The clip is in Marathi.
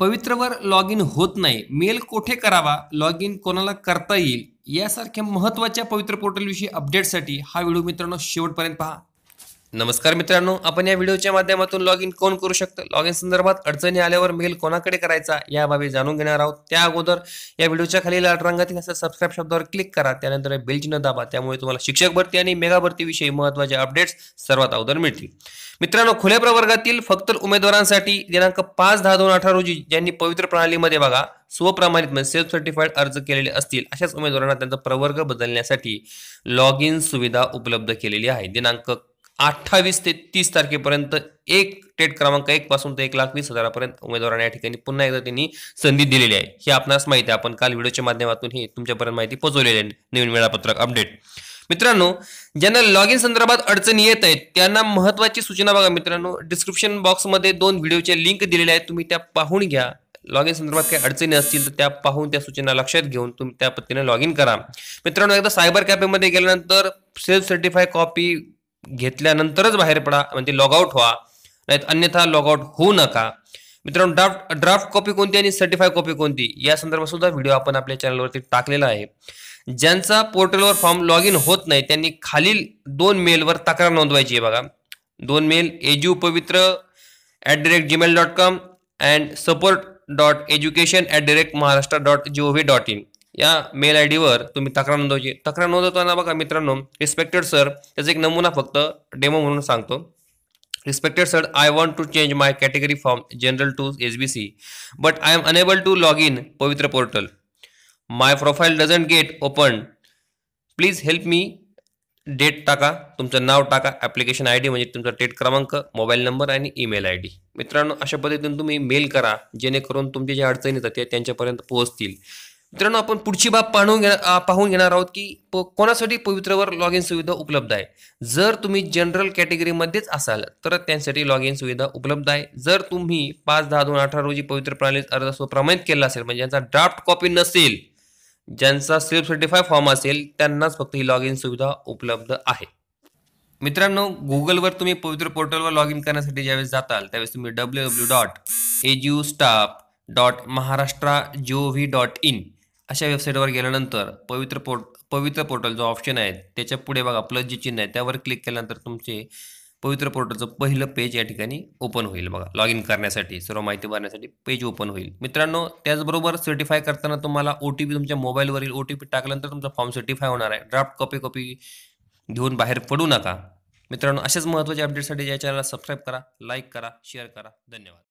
पवित्रवर लॉग इन होत नाही मेल कोठे करावा लॉग इन कोणाला करता येईल यासारख्या महत्त्वाच्या पवित्र पोर्टलविषयी अपडेटसाठी हा व्हिडिओ मित्रांनो शेवटपर्यंत पहा. नमस्कार मित्रांनो आपण या व्हिडिओच्या माध्यमातून लॉग इन कोण करू शकतं? लॉग इन संदर्भात अडचणी आल्यावर मेल कोणाकडे करायचा या बाबी जाणून घेणार आहोत. त्या अगोदर या व्हिडिओच्या खाली लाल रंगातील असं सबस्क्राईब शब्दावर क्लिक करा त्यानंतर बेल चिन्ह दाबा त्यामुळे तुम्हाला शिक्षक भरती आणि मेगा भरतीविषयी महत्त्वाचे अपडेट्स सर्वात अगोदर मिळतील. मित्रांनो खुल्या प्रवर्गातील फक्त उमेदवारांसाठी दिनांक पाच दहा दोन अठरा रोजी ज्यांनी पवित्र प्रणालीमध्ये बघा स्वप्रमाणित म्हणजे सेल्फ सर्टिफाईड अर्ज केलेले असतील अशाच उमेदवारांना त्यांचा प्रवर्ग बदलण्यासाठी लॉग इन सुविधा उपलब्ध केलेली आहे. दिनांक अठ्ठावीस ते तीस तारखेपर्यंत एक टेट क्रमांक एक पासून ते एक लाख वीस हजारापर्यंत उमेदवारांना या ठिकाणी पुन्हा एकदा त्यांनी संधी दिलेली आहे. हे आपणास माहिती आहे. आपण काल व्हिडिओच्या माध्यमातून हे तुमच्यापर्यंत माहिती पोहोचवलेली आहे. नवीन वेळापत्रक अपडेट. मित्रांनो ज्यांना लॉग इन संदर्भात अडचणी येत आहेत त्यांना महत्वाची सूचना बघा मित्रांनो. डिस्क्रिप्शन बॉक्समध्ये दोन व्हिडिओचे लिंक दिलेले आहेत. तुम्ही त्या पाहून घ्या. लॉग इन संदर्भात काही अडचणी असतील तर त्या पाहून त्या सूचना लक्षात घेऊन तुम्ही त्या पद्धतीने लॉग इन करा. मित्रांनो एकदा सायबर कॅफेमध्ये गेल्यानंतर सेल्फ सर्टिफाय कॉपी घेतल्यानंतरच बाहेर पडा म्हणजे लॉगआउट व्हा नाहीत अन्यथा लॉगआउट होऊ नका. मित्रांनो ड्राफ्ट ड्राफ्ट कॉपी कोणती आणि सर्टिफाय कॉपी कोणती या संदर्भात सुद्धा व्हिडिओ आपण आपल्या चॅनलवरती टाकलेला आहे. ज्यांचा पोर्टलवर फॉर्म लॉग इन होत नाही त्यांनी खालील दोन मेलवर तक्रार नोंदवायची आहे बघा. दोन mail edu Pavitra at direct Gmail dot com and support dot education at direct Maharashtra dot G O V dot in या मेल आय डीवर तुम्ही तक्रार नोंदवायची तक्रार नोंदवताना बघा मित्रांनो रिस्पेक्टेड सर त्याचा एक नमुना फक्त डेमो म्हणून सांगतो. Respected sir I want to change my category from general to S B C but I am unable to log in Pavitra portal my profile doesn't get open please help me date टाका तुमचं नाव टाका ॲप्लिकेशन आय डी म्हणजे तुमचा डेट क्रमांक मोबाईल नंबर आणि ईमेल आय डी मित्रांनो अशा पद्धतीने तुम्ही मेल करा जेणेकरून तुमचे जे अडचणी येतात ते त्यांच्यापर्यंत पोहोचतील. मित्रांनो आपण पुढची बाब पाहून घेणार पाहून घेणार आहोत की प कोणासाठी पवित्रवर लॉग इन सुविधा उपलब्ध आहे? जर तुम्ही जनरल कॅटेगरीमध्येच असाल तर त्यांसाठी लॉग इन सुविधा उपलब्ध आहे. जर तुम्ही पाच दहा दोन अठरा रोजी पवित्र प्रणालीत अर्ज प्रमाणित केला असेल म्हणजे ज्यांचा ड्राफ्ट कॉपी नसेल ज्यांचा सेल्फ सर्टिफाय फॉर्म असेल त्यांनाच फक्त ही लॉग इन सुविधा उपलब्ध आहे. मित्रांनो गुगलवर तुम्ही पवित्र पोर्टलवर लॉग इन करण्यासाठी ज्यावेळेस जाताल त्यावेळेस तुम्ही W W dot edu staff dot Maharashtra G O V dot in अशा वेबसाईटवर गेल्यानंतर पवित्र पोर्ट पवित्र पोर्टल जो ऑप्शन आहे त्याच्या पुढे बघा प्लस जी चिन्ह आहे त्यावर क्लिक केल्यानंतर तुमचे पवित्र पोर्टलचं पहिलं पेज या ठिकाणी ओपन होईल बघा. लॉग इन करण्यासाठी सर्व माहिती भरण्यासाठी पेज ओपन होईल. मित्रांनो त्याचबरोबर सर्टिफाय करताना तुम्हाला ओ टी पी तुमच्या मोबाईलवरील ओ टी पी टाकल्यानंतर तुमचा फॉर्म सर्टिफाय होणार आहे. ड्राफ्ट कॉपी कॉपी घेऊन बाहेर पडू नका. मित्रांनो अशाच महत्त्वाच्या अपडेटसाठी या चॅनलला सबस्क्राईब करा लाईक करा शेअर करा. धन्यवाद.